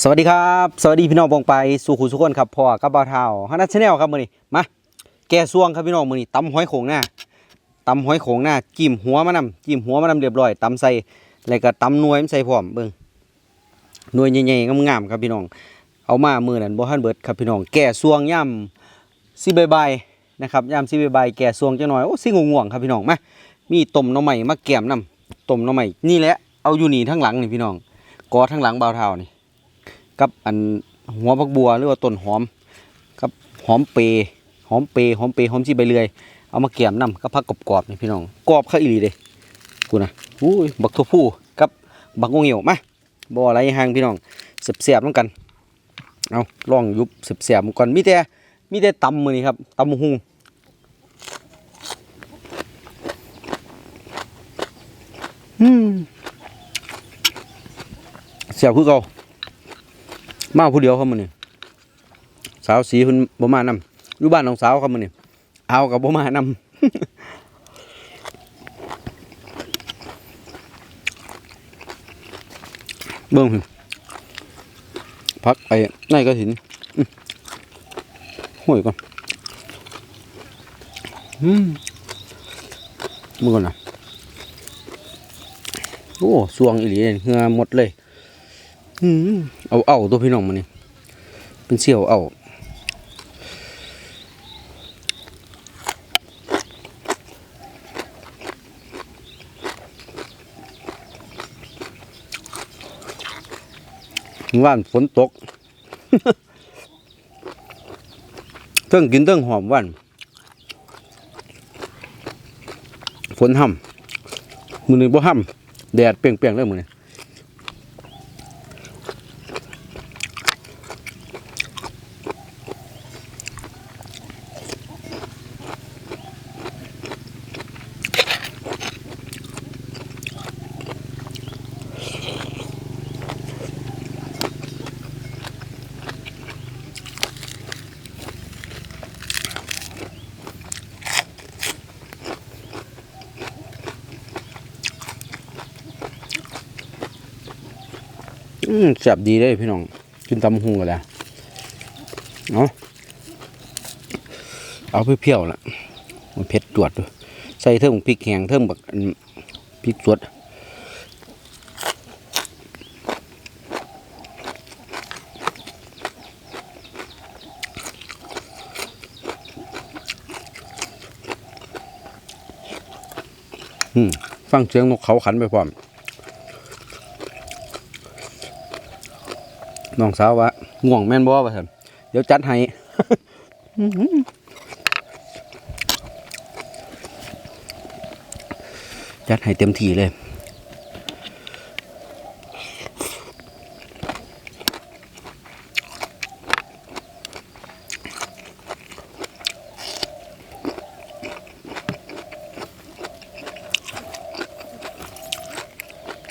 สวัสดีครับ สวัสดีพี่น้องบองไปสู่ขุสุคนครับพ่อกับบ่าวเท้าฮันนัชแนลครับมือนี้มาแก่ซวงครับพี่น้องมือนี้ตำหอยโขงหน้าตำหอยโขงหน้าจิ้มหัวมานำจิ้มหัวมานำเรียบร้อยตำใส่แล้วก็ตำหน่วยมันใส่พร้อมเบิ่งหน่วยใหญ่ๆงามๆครับพี่น้อง เอามามือนั้นบ่ทันเบิดครับพี่น้องแก่ซวงย่ำสิบ่ายๆนะครับย่ำสิบ่ายๆแก่ซวงจังหน่อยโอ้สิง่วงๆครับพี่น้องมามีต้มหน่อไม้มาแกมนํต้มหน่อไม้นี่แหละเอาอยู่นี่ทั้งหลังนี่พี่น้องกอทั้งหลังบ่าวเท้านี่ กับอันหัวผักบัวหรือว่าต้นหอมกับหอมเปรย์หอมเปรย์หอมเปรย์หอมจีใบเลื่อยเอามาแกมน้ำกับผักกรอบๆนี่พี่น้องกรอบข้าอีหลีเด้กูนะอุ้ยบักทั่วผู้กับบักงงเหี่ยวมาบ่อะไรห่างพี่น้องเสียบๆน้ำกันเอาลองยุบเสียบๆก่อนมีแต่มีแต่ตำมือนี่ครับตำหุงอืมเสียบคือเก่า มาผู้เดียวครับมื้อนี้สาวสีเพิ่นบ่มานำอยู่บ้านน้องสาวครับมื้อนี้เอากับบ่มานำเบิ่งพักไอ้ในกระถินห่วยก่อนอืมมือก่อนนะโอ้สวงอีหลีเลยเหงื่อหมดเลย อืม เอาเอาตัวพี่น้องมานี่เป็นเสี่ยวเอาว่านฝนตกเทิงกินเทิงหอมว่านฝนห่ำมือนี้บ่ห่ำแดดเปรียงๆเลยมือนี้ อืมแซ่บดีเลยพี่น้องกินตำหุงกันแล้วเอาะเอาเพี้ยวๆล่ะมันเผ็ดจวดด้วยใส่เทิงพริกแห้งเทิงบักอันพริกสดอืมฟังเสียงนกเขาขันไปพร้อม น้องสาวว่าง่วงแม่นบ่ว่าซั่นเดี๋ยวจัดให้จัดให้เต็มที่เลย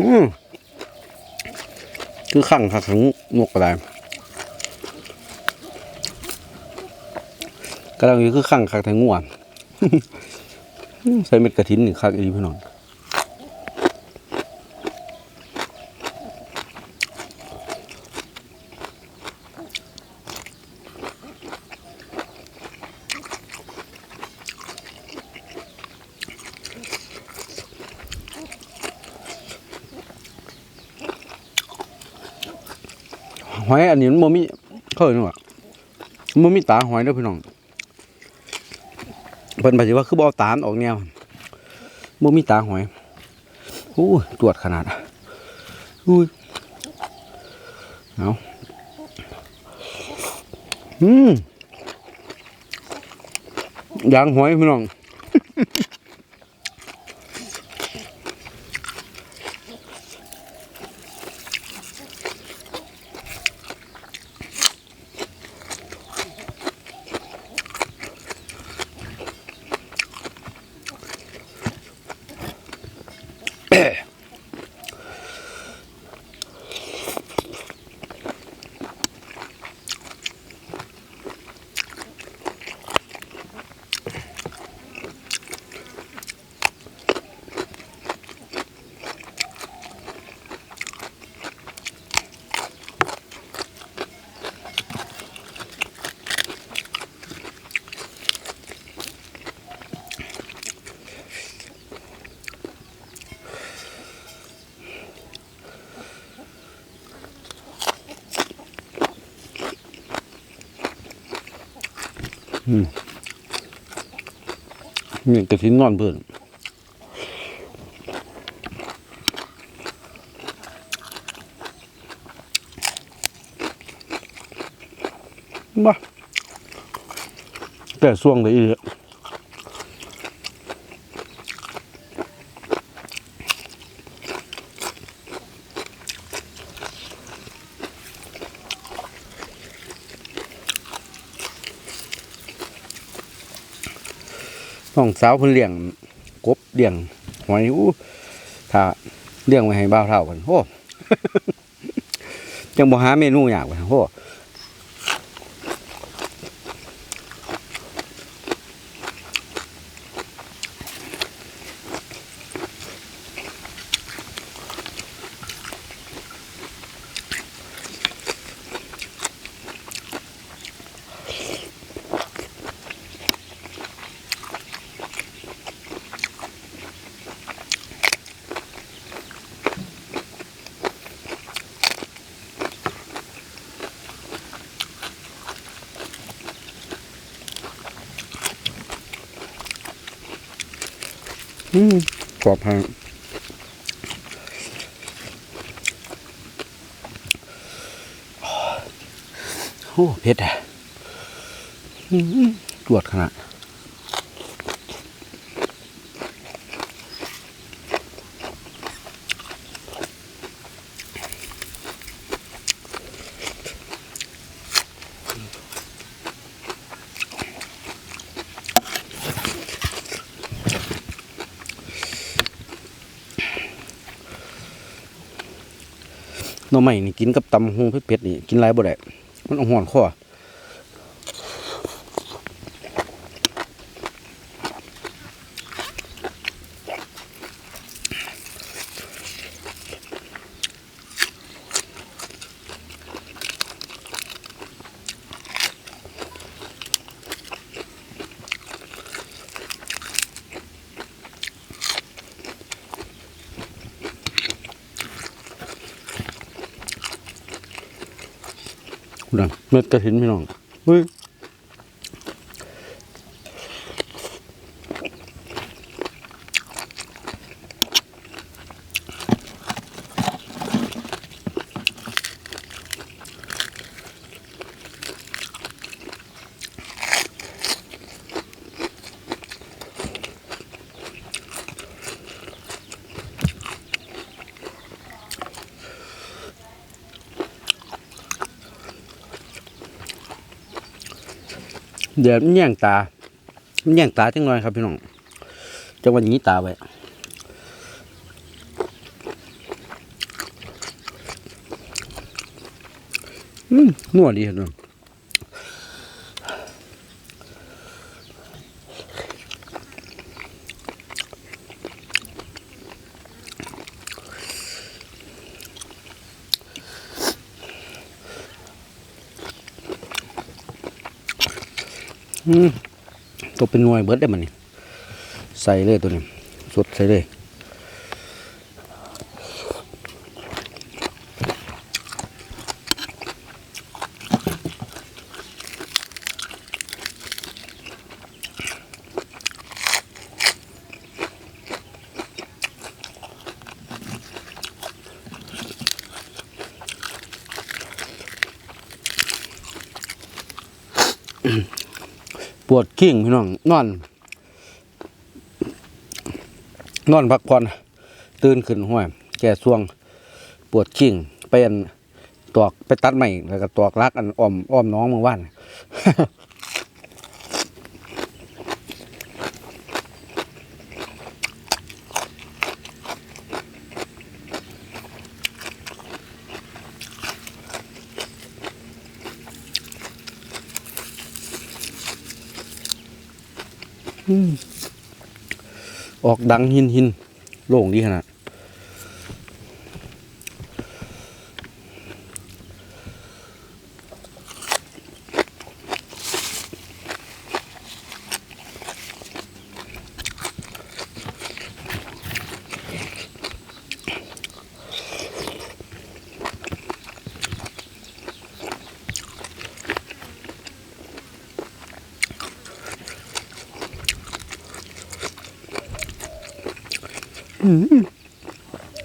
อืมคือขังขัง งกอะไรกระดังอยู่คือขังขังทางงัวใส่เม็ดกระถินนี่คักอีพี่น้อง หอยอันนี้มันโมมีเขาเรียกว่ามันมีตาหอยเด้อพี่น้องเพิ่นบอกว่าคือบ่เอาตาลออกแนวโมมีตาหอยอู้ตรวจขนาดอู้ยเอาอืมยางหอยพี่น้อง นี่กระถินนอนเพื่อนบ้าแต่ส่วงเลยอีก น้องสาวเพิ่นเลี้ยงกบเลี้ยงหอยอู้ถ้าเลี้ยงไว้ให้บ่าวเท่ากันโอ้จังบ่หาเมนูอยากว่าโอ้ กรอบฮะโอ้เผ็ดอะตรวจขนาด น่อไม้นี่กินกับตำหูเผ็ดๆนี่กินไรบ่ได้มันเอาห่อนคอ ดัง เม็ดกระถินพี่น้องเฮ้ย เดี๋ยวมันแย่งตามันแย่งตาจังหน่อยครับพี่น้องจังวันนี้ตาไว้อืมนัวดีครับ ตัวเป็นหน่วยเบิดได้มันนี่ใส่เลยตัวนี้สดใส่เลย ปวดขิ้งพี่น้องนอน นอนพักผ่อนตื่นขึ้นห้วยแก่ช่วงปวดขิ้งเป็นตอกไปตัดใหม่แล้วก็ตอกรักอันอ้อมอ้อมน้องเมื่อวาน ออกดังหินหินโล่งดีขนาด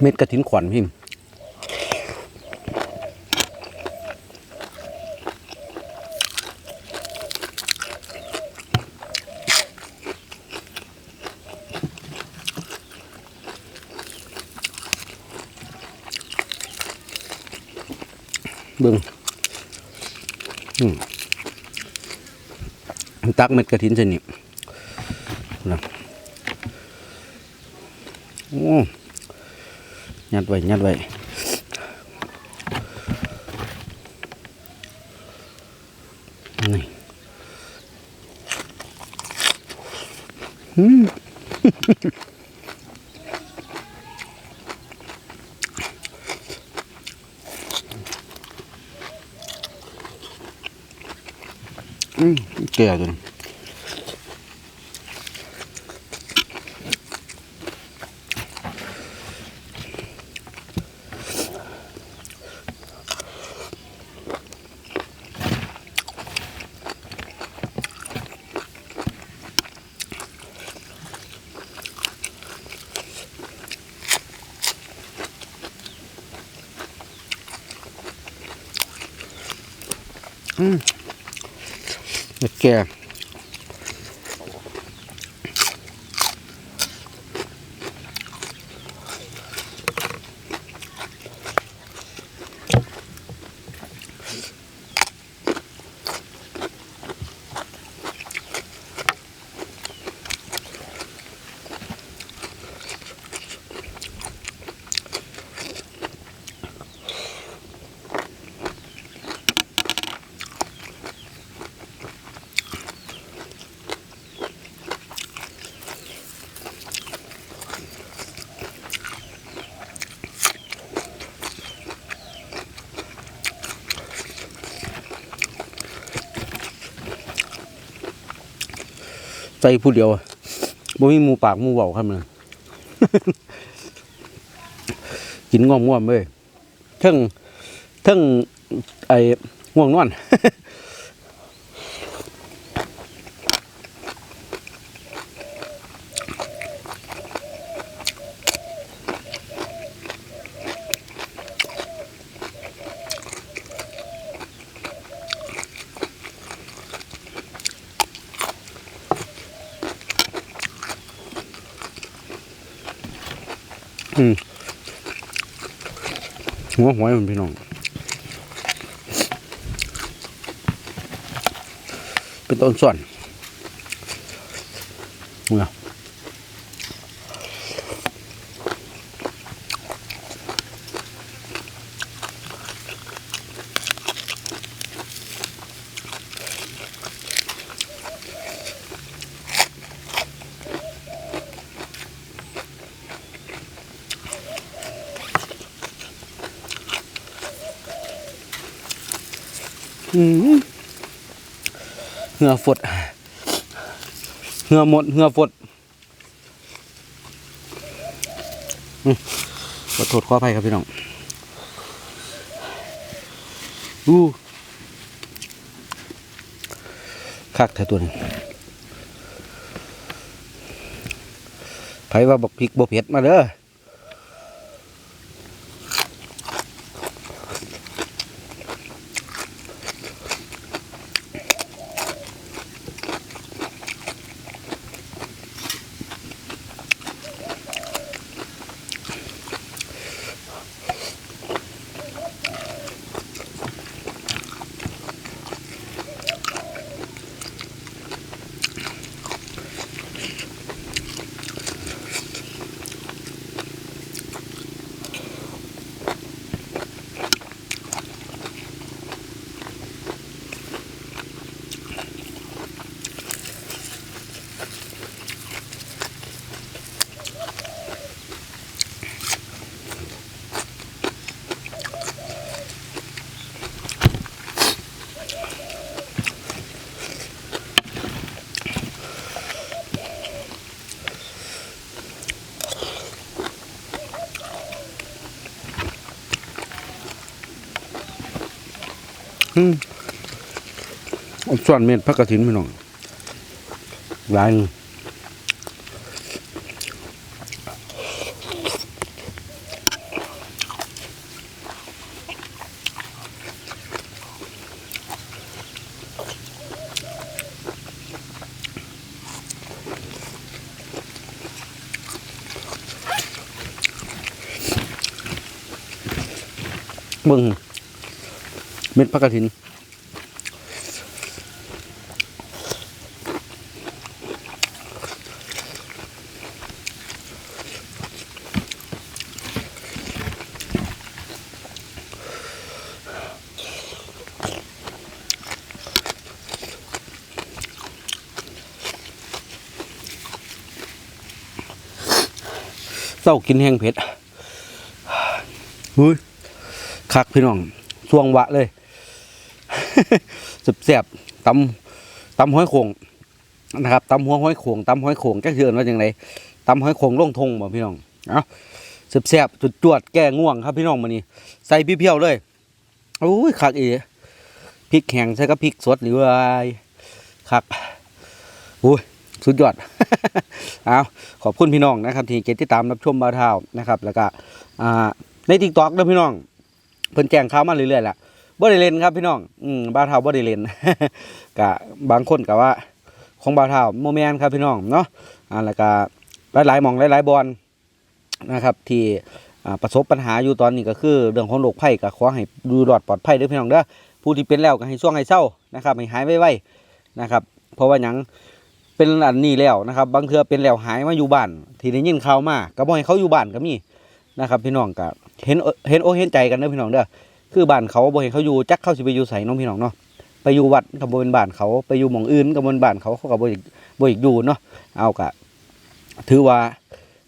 เม็ดกระถินขวัญพิมพ์เบิ่งอืมตักเม็ดกระถินใส่นี่น โอ้ยัดไว้ยัดไว้ นี่ ใจผู้เดียวอะบ่มีหมูปากหมูเบาครับมันกินง่วงง่วงเลยเทั้งเทั้งไอ้ง่วงนอน หัวหวยมันพี่น้องเป็นต้นส่วน เหงื่อฝดเหงื่อหมดเหงื่อฝดอืมขอโทษขออภัยครับพี่น้องอู้คักแท้ตัวนี้ไผว่าบอกพริกบ่เผ็ดมาเด้อ อืมส่วนเม็ดพักกระถินพี่น้องหลายเลย ม็ดผักกระถินเศร้ากินแห้งเผ็ดหุ้ยคักพี่น้องช่วงวะเลย แสบตำตำห้อยโขงนะครับตำหัวห้อยโขงตำห้อยโขงกเชือนว่าจังไดตำห้อยโขงลงทงบ่พี่น้องเอาแสบจุดจวดแก้ง่วงครับพี่น้องมื้อนี้ใส่พี่เพียวเลยโอ้ยคักอีพริกแห้งใส่กับพริกสดหรือว่าคักโอ้ยสุดยอด เอาขอบคุณพี่น้องนะครับ ที่เกตติดตามรับชมบาเท้านะครับ แล้วก็อ่าในทิกตอกนะพี่น้อง เพิ่นแจ้งข่าวมาเรื่อยๆแหละ บ่ได้เล่นครับพี่น้องอืมบาวเท้าบ่ได้เล่นกะบางคนก็ว่าของบาวเท้าโมแมนครับพี่น้องเนาะอ่าแล้วก็หลายๆมองหลายๆบอลนะครับ ที่ประสบปัญหาอยู่ตอนนี้ก็คือเรื่องของโรคภัยก็ขอให้ดูรอดปลอดภัยด้อพี่น้องเด้อผู้ที่เป็นแล้วก็ให้ช่วงให้เศร้านะครับให้หายไวๆนะครับ เพราะว่าหยังเป็นอันนี้แล้วนะครับ บางเทือเป็นแล้วหายมาอยู่บ้านที่ได้ยินข่าวมาก็บ่ให้เขาอยู่บ้านก็มีนะครับ พี่น้องก็เห็นเห็นโอเห็นใจกันเด้อพี่น้องเด้อ คือบ้านเขาบ่ให้เขาอยู่จักเข้าสิไปอยู่ไสน้องพี่น้องเนาะไปอยู่วัดก็บ่เป็นบ้านเขาไปอยู่หม่องอื่นก็บ่เป็นบ้านเขาเขาก็บ่อยากบ่อยากอยู่เนาะเอาก็ถือว่า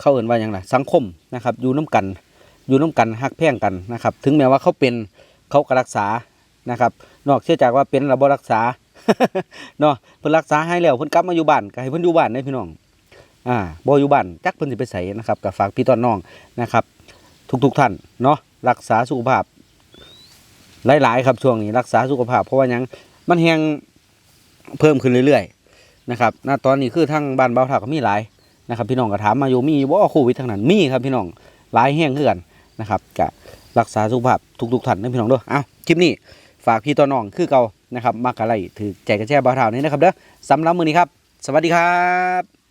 เขาเอินว่าหยังล่ะสังคมนะครับ อยู่น้กัน อยู่น้กันฮักแพ่งกันนะครับ ถึงแม้ว่าเขาเป็นเขาก็รักษานะครับ นอกเสียจากว่าเป็นแล้วบ่รักษาเนาะเพิ่นรักษาให้แล้วเพิ่นกลับมาอยู่บ้านก็ให้เพิ่นอยู่บ้านเด้พี่น้องอ่าบ่อยู่บ้านจักเพิ่นสิไปไสนะครับก็ฝากพี่ต้อนน้องนะครับ ทุกๆท่านเนาะรักษาสุขภาพ หลายๆ ครับช่วงนี้รักษาสุขภาพเพราะว่ายังมันแฮงเพิ่มขึ้นเรื่อยๆนะครับณตอนนี้คือทั้งบ้านเบาถาก็มีหลายนะครับพี่น้องก็ถามมาอยู่มีบ่โควิดทั้งนั้นมีครับพี่น้องหลายแห้งคือกันนะครับก็รักษาสุขภาพทุกๆท่านนะพี่น้องด้อเอ้าคลิปนี้ฝากพี่ต่อน้องคือเก่านะครับมากอะไรถือแจกระแช่บ่าวท่านี้นะครับเด้อสำหรับมือนี้ครับ สวัสดีครับ